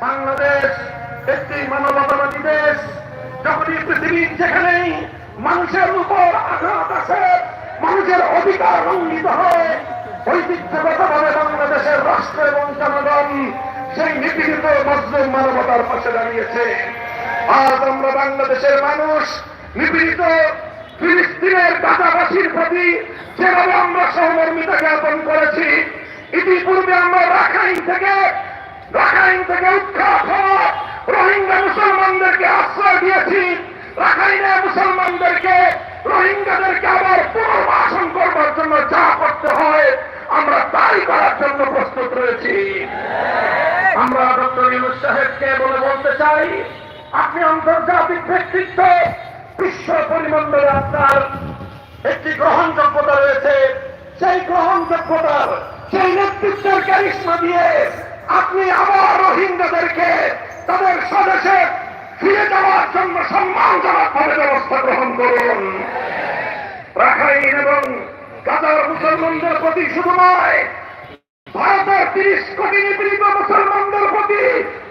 বাংলাদেশ একটি মানবতাবাদী দেশ। যখনই পৃথিবীর যেখানেই মানুষের উপর আঘাত আসে, মানুষের অধিকার লঙ্ঘিত হয়, ঐতিহ্যগতভাবে বাংলাদেশের রাষ্ট্র এবং জনগণ সেই নিপীড়িত মজলুম মানবতার পাশে দাঁড়িয়েছে। আজ আমরা বাংলাদেশের মানুষ নিপীড়িত ফিলিস্তিনের গাজাবাসীর প্রতি যেভাবে আমরা সহমর্মিতা জ্ঞাপন করেছি, ইতিপূর্বে আমরা রাখাইন থেকে রাখাইন থেকে উৎখাত রোহিঙ্গা মুসলমানদেরকে আশ্রয় দিয়েছি। রাখাইনে মুসলমানদেরকে, রোহিঙ্গাদেরকে আবার পুনর্বাসন করবার জন্য যা করতে হয়, আমরা তাই করার জন্য প্রস্তুত রয়েছি। আমরা ডক্টর ইউনুস সাহেবকে বলে বলতে চাই, আপনি আন্তর্জাতিক ব্যক্তিত্ব বিশ্ব পরিমণ্ডলে আপনার একটি গ্রহণযোগ্যতা রয়েছে। সেই গ্রহণযোগ্যতার সেই নেতৃত্বের ক্যারিশমা দিয়ে আপনি আবার রোহিঙ্গাদেরকে তাদের স্বদেশে ফিরে যাওয়ার জন্য সম্মানজনক ভাবে ব্যবস্থা গ্রহণ করুন। রাখাইন এবং গাজার মুসলমানদের প্রতি শুধু নয়, ভারতের তিরিশ কোটি নিপীড়িত মুসলমানদের প্রতি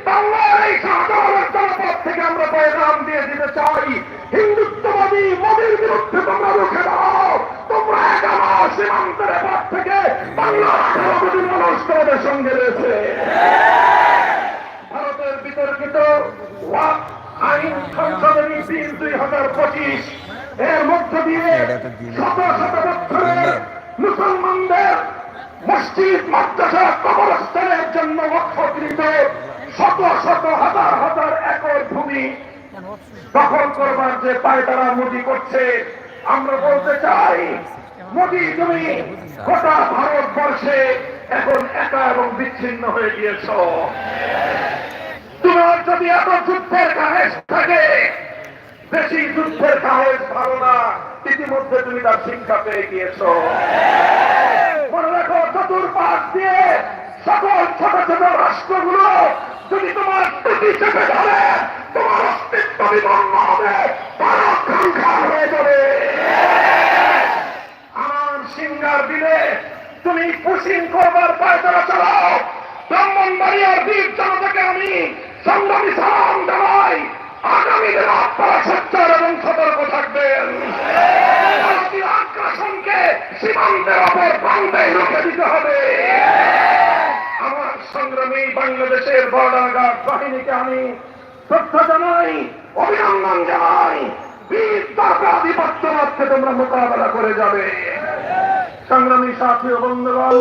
বাংলার এই সাধারণ জনপদ থেকে আমরা পয়গাম দিয়ে দিতে চাই। হিন্দুত্ববাদী মোদীর বিরুদ্ধে তোমরা রুখে দাও তোমরা এগারো সীমান্তের পর থেকে বাংলার আঠারো কোটি মানুষ তোমাদের সঙ্গে রয়েছে। ভারতের বিতর্কিত আইন সংশোধনী বিল দুই হাজার পঁচিশ। এর মধ্য দিয়ে শত শত বছরের মুসলমানদের মসজিদ মাদ্রাসা কবরস্থানের জন্য লক্ষ্যকৃত শত শত হাজার হাজার একর ভূমি দখল করবার যে পায়তারা মোদি করছে, আমরা বলতে চাই, মোদি তুমি গোটা ভারতবর্ষে এখন একা এবং বিচ্ছিন্ন হয়ে গিয়েছ। তোমার যদি এত যুদ্ধের কাহেজ থাকে, বেশি যুদ্ধের কাহেজ না, ইতিমধ্যে তুমি তার শিক্ষা পেয়ে গিয়েছ। মনে রাখো চতুর্পাশ দিয়ে সকল ছোট ছোট রাষ্ট্রগুলো যদি তোমার টুটি চেপে ধরে অস্তিত্ব বিপন্ন হবে সংখ্যার হয়ে যাবে আমার সিঙ্গার দিলে তুমি পুশিং করবার পায়তারা চালাও ব্রাহ্মণবাড়িয়ার বীর জনতাকে আমি সংগ্রামী সালাম জানাই আগামী দিন আপনারা সচ্চার এবং সতর্ক থাকবেন আগ্রাসনকে সীমান্তের অপর প্রান্তে রুখে দিতে হবে আমার সংগ্রামী বাংলাদেশের বর্ডার গার্ড বাহিনীকে আমি শ্রদ্ধা জানাই অভিনন্দন জানাই। বীর তারকা আধিপত্য মধ্যে তোমরা মোকাবেলা করে যাবে। সংগ্রামী সাথী বন্ধুগণ,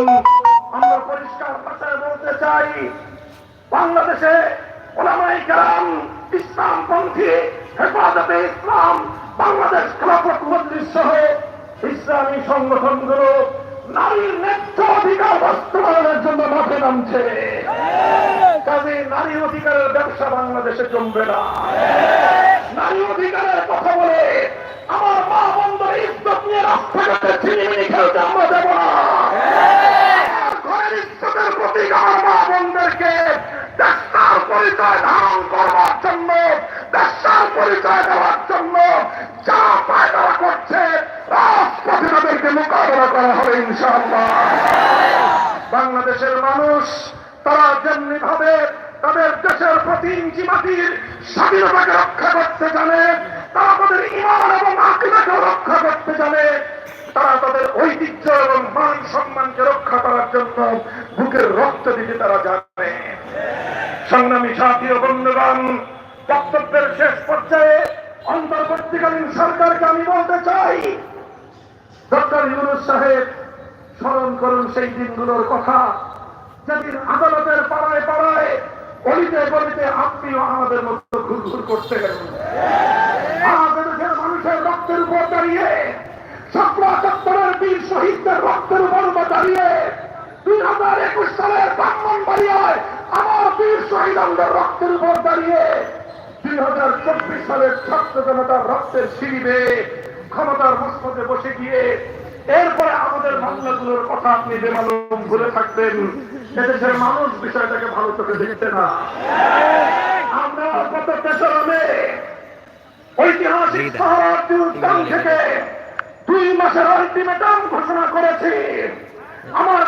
আমরা পরিষ্কার ভাষায় বলতে চাই, বাংলাদেশে ওলামাই কালাম হেফাজতে ইসলাম, বাংলাদেশ খেলাফত মজলিস সহ ইসলামী সংগঠনগুলো নারীর ন্যায্য অধিকার বাস্তবায়নের জন্য মাঠে নামছে। নারী অধিকারের ব্যবসা বাংলাদেশে জমবে না। নারী অধিকারের কথা বলে আমার মা বন্ধুর ইজ্জত নিয়ে রাস্তাঘাটে ছিনিমিনি খেলতে আমরা দেব না। ঘরের ইজ্জতের প্রতীক আমার মা দেশার পরিচয় ধারণ করবার জন্য দেশার পরিচয় দেওয়ার জন্য যা পায়তারা করছে রাজপথে তাদেরকে মোকাবেলা করা হবে ইনশাআল্লাহ। বাংলাদেশের মানুষ তারা যেমনি ভাবে তাদের দেশের প্রতি ইঞ্চি মাটির স্বাধীনতাকে রক্ষা করতে জানে, তারা তাদের ইমান এবং আকিদাকে রক্ষা করতে জানে, তারা তাদের ঐতিহ্য এবং মান সম্মানকে রক্ষা করার জন্য বুকের রক্ত দিতে তারা জানে। সংগ্রামী সাথী ও বন্ধুগণ, বক্তব্যের শেষ পর্যায়ে অন্তর্বর্তীকালীন সরকারকে আমি বলতে চাই, ডক্টর ইউনুস সাহেব, স্মরণ করুন সেই দিনগুলোর কথা। যেদিন আদালতের পাড়ায় পাড়ায় গলিতে গলিতে আপনিও আমাদের মতো ঘুরঘুর করতে গেলেন। আমাদের মানুষের রক্তের উপর দাঁড়িয়ে বীর শহীদদের রক্তের উপর দাঁড়িয়ে, দুই হাজার একুশ সালের আমার বীর শহীদদের রক্তের উপর দাঁড়িয়ে, দুই হাজার চব্বিশ সালের ছাত্র জনতার রক্তের সিঁড়ি বেয়ে ক্ষমতার মস্তকে বসে গিয়ে, এরপরে আমাদের মামলাগুলোর কথা আপনি বেমালুম ভুলে থাকবেন। এদেশের মানুষ বিষয়টাকে ভালো চোখে দেখছে না। আমরা গত ঐতিহাসিক উদ্যান থেকে দুই মাসের আলটিমেটাম ঘোষণা করেছি। আমার